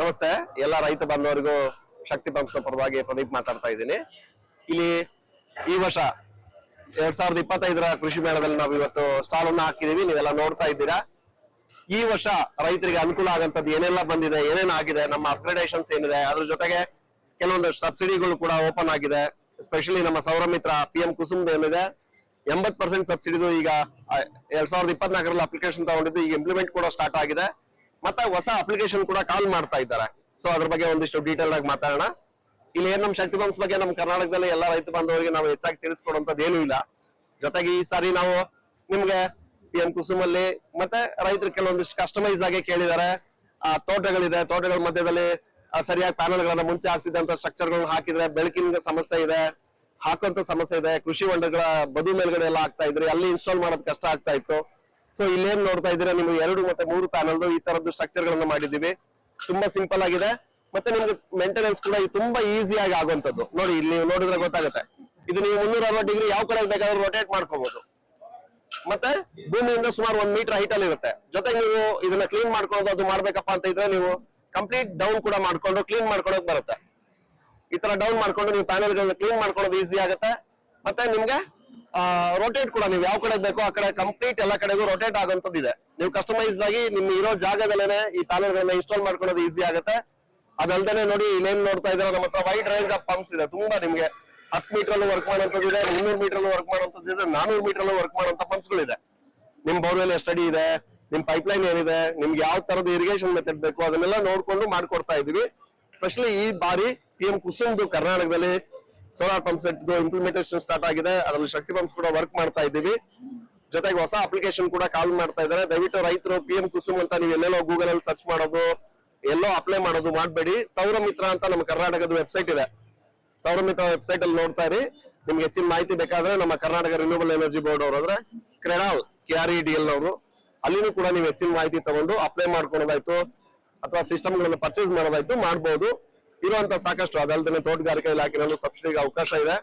ನಮಸ್ತೆ. ಎಲ್ಲ ರೈತ ಬಾಂಧವರಿಗೂ ಶಕ್ತಿ ಪಂಪ್ಸ್ ಪರವಾಗಿ ಪ್ರದೀಪ್ ಮಾತಾಡ್ತಾ ಇದ್ದೀನಿ. ಇಲ್ಲಿ ಈ ವರ್ಷ ಎರಡ್ ಸಾವಿರದ ಇಪ್ಪತ್ತೈದರ ಕೃಷಿ ಮೇಳದಲ್ಲಿ ನಾವು ಇವತ್ತು ಸ್ಟಾಲ್ ಅನ್ನ ಹಾಕಿದೀವಿ ನೀವೆಲ್ಲ ನೋಡ್ತಾ ಇದ್ದೀರಾ. ಈ ವರ್ಷ ರೈತರಿಗೆ ಅನುಕೂಲ ಆಗಂತದ್ದು ಏನೆಲ್ಲ ಬಂದಿದೆ, ಏನೇನ್ ಆಗಿದೆ, ನಮ್ಮ ಅಪ್ಗ್ರೇಡೇಷನ್ಸ್ ಏನಿದೆ, ಅದ್ರ ಜೊತೆಗೆ ಕೆಲವೊಂದು ಸಬ್ಸಿಡಿಗಳು ಕೂಡ ಓಪನ್ ಆಗಿದೆ. ಸ್ಪೆಷಲಿ ನಮ್ಮ ಸೌರ ಮಿತ್ರ ಪಿ ಎಂ ಕುಸುಮ್ ಏನಿದೆ ಎಂಬತ್ ಪರ್ಸೆಂಟ್ ಸಬ್ಸಿಡಿದು ಈಗ ಎರಡ್ ಸಾವಿರದ ಇಪ್ಪತ್ನಾಲ್ಕರಲ್ಲಿ ಅಪ್ಲಿಕೇಶನ್ ತಗೊಂಡಿದ್ದು, ಈಗ ಇಂಪ್ಲಿಮೆಂಟ್ ಕೂಡ ಸ್ಟಾರ್ಟ್ ಆಗಿದೆ. ಮತ್ತೆ ಹೊಸ ಅಪ್ಲಿಕೇಶನ್ ಕೂಡ ಕಾಲ್ ಮಾಡ್ತಾ ಇದ್ದಾರೆ. ಸೊ ಅದ್ರ ಬಗ್ಗೆ ಒಂದಿಷ್ಟು ಡೀಟೇಲ್ ಆಗಿ ಮಾತಾಡೋಣ. ಇಲ್ಲಿ ಏನ್ ನಮ್ಮ ಶಕ್ತಿ ಪಂಪ್ಸ್ ಬಗ್ಗೆ ನಮ್ಮ ಕರ್ನಾಟಕದಲ್ಲಿ ಎಲ್ಲ ರೈತ ಬಾಂಧವರಿಗೆ ನಾವು ಹೆಚ್ಚಾಗಿ ತಿಳಿಸ್ಕೊಡುವಂತದ್ದು ಏನೂ ಇಲ್ಲ. ಜೊತೆಗೆ ಈ ಸಾರಿ ನಾವು ನಿಮ್ಗೆ ಪಿ ಎಂ ಕುಸುಮಲ್ಲಿ ಮತ್ತೆ ರೈತರು ಕೆಲವೊಂದಿಷ್ಟು ಕಸ್ಟಮೈಸ್ ಆಗಿ ಕೇಳಿದ್ದಾರೆ. ಆ, ತೋಟಗಳಿದೆ. ತೋಟಗಳ ಮಧ್ಯದಲ್ಲಿ ಸರಿಯಾಗಿ ಪ್ಯಾನಲ್ ಮುಂಚೆ ಹಾಕ್ತಿದ್ದಂತ ಸ್ಟ್ರಕ್ಚರ್ ಗಳನ್ನ ಹಾಕಿದ್ರೆ ಬೆಳಕಿನ ಸಮಸ್ಯೆ ಇದೆ. ಹಾಕುವಂತ ಸಮಸ್ಯೆ ಇದೆ. ಕೃಷಿ ಹೊಂಡಗಳ ಬದು ಮೇಲ್ಗಡೆ ಎಲ್ಲ ಆಗ್ತಾ ಇದ್ರೆ, ಅಲ್ಲಿ ಇನ್ಸ್ಟಾಲ್ ಮಾಡೋದು ಕಷ್ಟ ಆಗ್ತಾ ಇತ್ತು. ಸೊ ಇಲ್ಲೇನ್ ನೋಡ್ತಾ ಇದ್ದೀರಾ? ನಿಮ್ಗೆ ಎರಡು ಮತ್ತೆ ಮೂರು ಪ್ಯಾನಲ್ ಈ ತರದ್ದು ಸ್ಟ್ರಕ್ಚರ್ ಗಳನ್ನ ಮಾಡಿದೀವಿ ತುಂಬಾ ಸಿಂಪಲ್ ಆಗಿದೆ. ಮತ್ತೆ ನಿಮ್ಗೆ ಮೇಂಟೆನೆನ್ಸ್ ಕೂಡ ತುಂಬಾ ಈಸಿಯಾಗಿ ಆಗುವಂತದ್ದು ನೋಡಿ, ಇಲ್ಲಿ ನೀವು ನೋಡಿದ್ರೆ ಗೊತ್ತಾಗುತ್ತೆ. ಇದು ನೀವು ಮುನ್ನೂರ ಅರವತ್ತು ಡಿಗ್ರಿ ಯಾವ ಕಡೆ ಬೇಕಾದ್ರೂ ರೊಟೇಟ್ ಮಾಡ್ಕೋಬಹುದು ಮತ್ತೆ ಭೂಮಿಯಿಂದ ಸುಮಾರು ಒಂದ್ ಮೀಟರ್ ಹೈಟ್ ಅಲ್ಲಿ ಇರುತ್ತೆ. ಜೊತೆಗೆ ನೀವು ಇದನ್ನ ಕ್ಲೀನ್ ಮಾಡ್ಕೊಳ್ಳೋದು, ಅದು ಮಾಡ್ಬೇಕಪ್ಪ ಅಂತ ಇದ್ರೆ ನೀವು ಕಂಪ್ಲೀಟ್ ಡೌನ್ ಕೂಡ ಮಾಡ್ಕೊಂಡು ಕ್ಲೀನ್ ಮಾಡ್ಕೊಳಕ್ ಬರುತ್ತೆ. ಈ ತರ ಡೌನ್ ಮಾಡ್ಕೊಂಡು ನೀವು ಪ್ಯಾನೆಲ್ ಗಳನ್ನ ಕ್ಲೀನ್ ಮಾಡ್ಕೊಳ್ಳೋದು ಈಸಿ ಆಗುತ್ತೆ. ಮತ್ತೆ ನಿಮ್ಗೆ ರೋಟೇಟ್ ಕೂಡ ನೀವು ಯಾವ ಕಡೆ ಬೇಕೋ ಆ ಕಡೆ ಕಂಪ್ಲೀಟ್ ಎಲ್ಲ ಕಡೆಗೂ ರೊಟೇಟ್ ಆಗುವಂತದ್ದು ಇದೆ. ನೀವು ಕಸ್ಟಮೈಸ್ ಆಗಿ ನಿಮ್ ಇರೋ ಜಾಗದಲ್ಲೇನೆ ಈ ಪ್ಯಾನಲ್ ಗಳನ್ನ ಇನ್ಸ್ಟಾಲ್ ಮಾಡ್ಕೊಳ್ಳೋದು ಈಸಿ ಆಗುತ್ತೆ. ಅದಲ್ದೇನೆ ನೋಡಿ ಇನ್ನೇನ್ ನೋಡ್ತಾ ಇದ್ರೆ ನಮ್ಮ ಹತ್ರ ವೈಡ್ ರೇಂಜ್ ಆಫ್ ಪಂಪ್ಸ್ ಇದೆ. ತುಂಬಾ ನಿಮ್ಗೆ ಹತ್ತು ಮೀಟರ್ ಅಲ್ಲೂ ವರ್ಕ್ ಮಾಡುವಂತದ್ದು ಇದೆ, ಮುನ್ನೂರು ಮೀಟರ್ ವರ್ಕ್ ಮಾಡುವಂತದ್ದು ಇದೆ, ನಾನೂರು ಮೀಟರ್ ಅಲ್ಲೂ ವರ್ಕ್ ಮಾಡುವಂತ ಪಂಪ್ಸ್ ಗಳಿದೆ ನಿಮ್ ಬೋರ್ವೆಲ್ ಸ್ಟಡಿ ಇದೆ, ನಿಮ್ ಪೈಪ್ ಲೈನ್ ಏನಿದೆ, ನಿಮ್ಗೆ ಯಾವ ತರದ ಇರಿಗೇಷನ್ ಮೆಥಡ್ ಬೇಕು ಅದನ್ನೆಲ್ಲ ನೋಡ್ಕೊಂಡು ಮಾಡ್ಕೊಡ್ತಾ ಇದೀವಿ. ಸ್ಪೆಷಲಿ ಈ ಬಾರಿ ಪಿ ಎಂ ಕುಸುಮ್ದು ಕರ್ನಾಟಕದಲ್ಲಿ solar pump set implementation start ಆಗಿದೆ. ಅದರಲ್ಲಿ ಶಕ್ತಿ ಪಂಪ್ಸ್ ಕೂಡ ವರ್ಕ್ ಮಾಡ್ತಾ ಇದ್ದೀವಿ. ಜೊತೆಗೆ ಹೊಸ ಅಪ್ಲಿಕೇಶನ್ ಕೂಡ ಕಾಲ್ ಮಾಡ್ತಾ ಇದ್ದಾರೆ. ದಯವಿಟ್ಟು ರೈತರು ಪಿ ಎಂ ಕುಸುಮ್ ಅಂತ ನೀವು ಎಲ್ಲೆಲ್ಲೋ ಗೂಗಲ್ ಅಲ್ಲಿ ಸರ್ಚ್ ಮಾಡೋದು, ಎಲ್ಲೋ ಅಪ್ಲೈ ಮಾಡೋದು ಮಾಡಬೇಡಿ. ಸೌರ ಮಿತ್ರ ಅಂತ ನಮ್ಮ ಕರ್ನಾಟಕದ ವೆಬ್ಸೈಟ್ ಇದೆ. ಸೌರ ಮಿತ್ರ ವೆಬ್ಸೈಟ್ ಅಲ್ಲಿ ನೋಡ್ತಾ ಇರಿ. ನಿಮ್ಗೆ ಹೆಚ್ಚಿನ ಮಾಹಿತಿ ಬೇಕಾದ್ರೆ ನಮ್ಮ ಕರ್ನಾಟಕ ರಿನ್ಯೂಬಲ್ ಎನರ್ಜಿ ಬೋರ್ಡ್ ಅವರು ಅಂದ್ರೆ ಕ್ರೆಡಾಲ್ K R E D L ಅವರು ಅಲ್ಲಿನೂ ಕೂಡ ನೀವು ಹೆಚ್ಚಿನ ಮಾಹಿತಿ ತಗೊಂಡು ಅಪ್ಲೈ ಮಾಡ್ಕೊಳ್ಳೋದಾಯ್ತು ಅಥವಾ ಸಿಸ್ಟಮ್ ಗಳನ್ನ ಪರ್ಚೇಸ್ ಮಾಡೋದಾಯ್ತು ಮಾಡಬಹುದು ಇರುವಂತ ಸಾಕಷ್ಟು ಅದಲ್ಲದೆ ತೋಟಗಾರಿಕೆ ಇಲಾಖೆನಲ್ಲೂ ಸಬ್ಸಿಡಿಗೆ ಅವಕಾಶ ಇದೆ.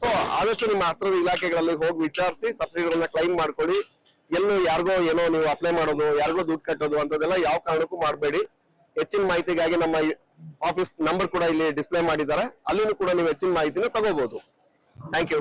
ಸೊ ಆದಷ್ಟು ನಿಮ್ಮ ಹತ್ರದ ಇಲಾಖೆಗಳಲ್ಲಿ ಹೋಗಿ ವಿಚಾರಿಸಿ ಸಬ್ಸಿಡಿಗಳನ್ನ ಕ್ಲೈಮ್ ಮಾಡ್ಕೊಳ್ಳಿ. ಎಲ್ಲೂ ಯಾರಿಗೋ ಏನೋ ನೀವು ಅಪ್ಲೈ ಮಾಡೋದು, ಯಾರಿಗೋ ದುಡ್ಡು ಕಟ್ಟೋದು ಅಂತದೆಲ್ಲ ಯಾವ ಕಾರಣಕ್ಕೂ ಮಾಡಬೇಡಿ. ಹೆಚ್ಚಿನ ಮಾಹಿತಿಗಾಗಿ ನಮ್ಮ ಆಫೀಸ್ ನಂಬರ್ ಕೂಡ ಇಲ್ಲಿ ಡಿಸ್ಪ್ಲೇ ಮಾಡಿದ್ದಾರೆ. ಅಲ್ಲಿನೂ ಕೂಡ ನೀವು ಹೆಚ್ಚಿನ ಮಾಹಿತಿನ ತಗೋಬಹುದು ಥ್ಯಾಂಕ್ ಯು